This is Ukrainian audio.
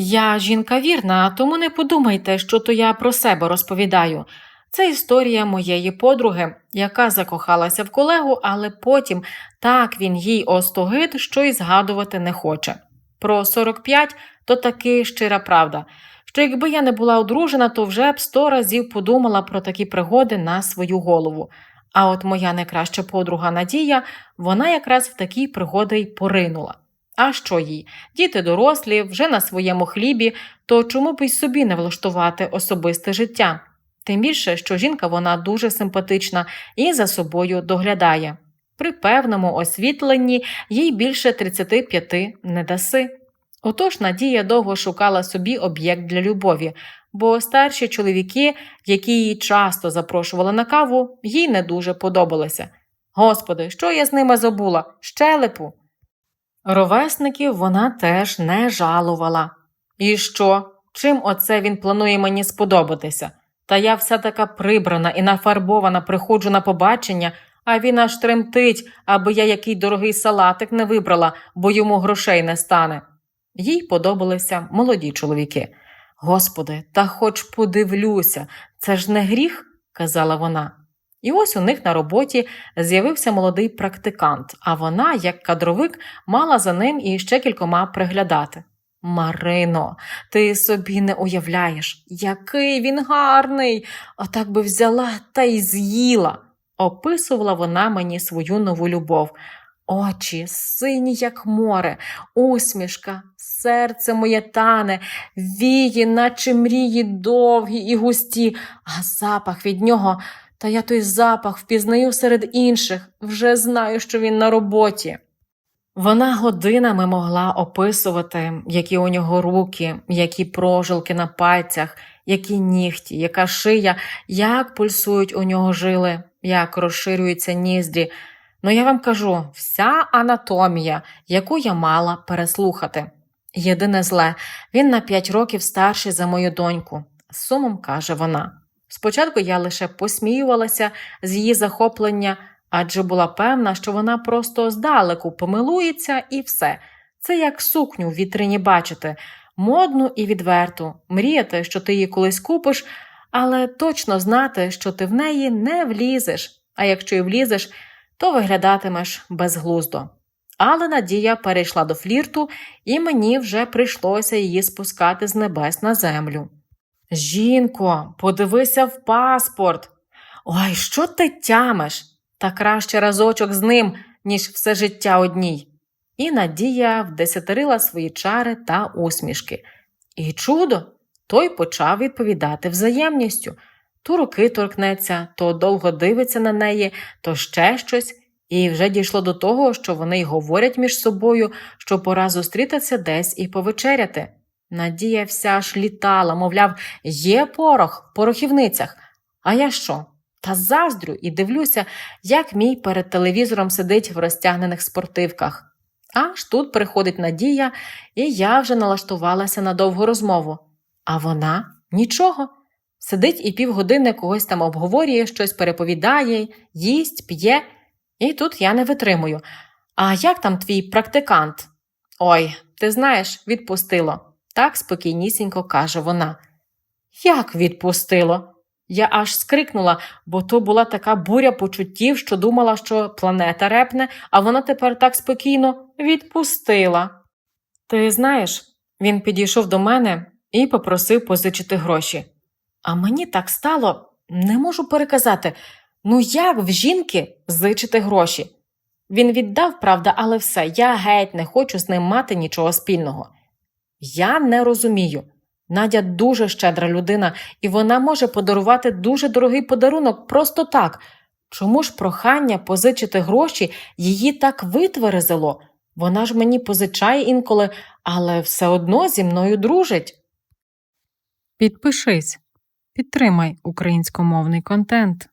Я жінка вірна, тому не подумайте, що то я про себе розповідаю. Це історія моєї подруги, яка закохалася в колегу, але потім так він їй остогид, що й згадувати не хоче. Про 45 то таки щира правда, що якби я не була одружена, то вже б сто разів подумала про такі пригоди на свою голову. А от моя найкраща подруга Надія, вона якраз в такі пригоди й поринула. А що їй? Діти дорослі, вже на своєму хлібі, то чому б й собі не влаштувати особисте життя? Тим більше, що жінка вона дуже симпатична і за собою доглядає. При певному освітленні їй більше 35 не даси. Отож Надія довго шукала собі об'єкт для любові, бо старші чоловіки, які її часто запрошували на каву, їй не дуже подобалися. Господи, що я з ними забула? Щелепу. Ровесників вона теж не жалувала. І що? Чим оце він планує мені сподобатися? Та я вся така прибрана і нафарбована приходжу на побачення, а він аж тремтить, аби я який дорогий салатик не вибрала, бо йому грошей не стане. Їй подобалися молоді чоловіки. Господи, та хоч подивлюся, це ж не гріх, казала вона. І ось у них на роботі з'явився молодий практикант, а вона, як кадровик, мала за ним і ще кількома приглядати. Марино, ти собі не уявляєш, який він гарний, отак би взяла та й з'їла. Описувала вона мені свою нову любов. Очі сині, як море, усмішка, серце моє тане, вії, наче мрії довгі і густі, а запах від нього, та я той запах впізнаю серед інших, вже знаю, що він на роботі. Вона годинами могла описувати, які у нього руки, які прожилки на пальцях, які нігті, яка шия, як пульсують у нього жили, як розширюються ніздрі. Ну я вам кажу, вся анатомія, яку я мала переслухати. Єдине зле, він на п'ять років старший за мою доньку, з сумом каже вона. Спочатку я лише посміювалася з її захоплення, адже була певна, що вона просто здалеку помилується і все. Це як сукню в вітрині бачити, модну і відверту, мріяти, що ти її колись купиш, але точно знати, що ти в неї не влізеш, а якщо і влізеш, то виглядатимеш безглуздо. Але Надія перейшла до флірту, і мені вже прийшлося її спускати з небес на землю. Жінко, подивися в паспорт. Ой, що ти тямиш? Та краще разочок з ним, ніж все життя одній. І Надія вдесятерила свої чари та усмішки. І чудо, той почав відповідати взаємністю. То руки торкнеться, то довго дивиться на неї, то ще щось, і вже дійшло до того, що вони й говорять між собою, що пора зустрітися десь і повечеряти. Надія вся аж літала, мовляв, є порох в порохівницях. А я що? Та заздрю і дивлюся, як мій перед телевізором сидить в розтягнених спортивках. Аж тут приходить Надія, і я вже налаштувалася на довгу розмову. А вона нічого. Сидить і півгодини когось там обговорює, щось переповідає, їсть, п'є, і тут я не витримую. А як там твій практикант? Ой, ти знаєш, відпустило. Так спокійнісінько каже вона. Як відпустило? Я аж скрикнула, бо то була така буря почуттів, що думала, що планета репне, а вона тепер так спокійно відпустила. Ти знаєш, він підійшов до мене і попросив позичити гроші. А мені так стало, не можу переказати. Ну як в жінки зичити гроші? Він віддав, правда, але все, я геть не хочу з ним мати нічого спільного. Я не розумію. Надя дуже щедра людина, і вона може подарувати дуже дорогий подарунок просто так. Чому ж прохання позичити гроші її так витверезило? Вона ж мені позичає інколи, але все одно зі мною дружить. Підпишись, підтримай українськомовний контент.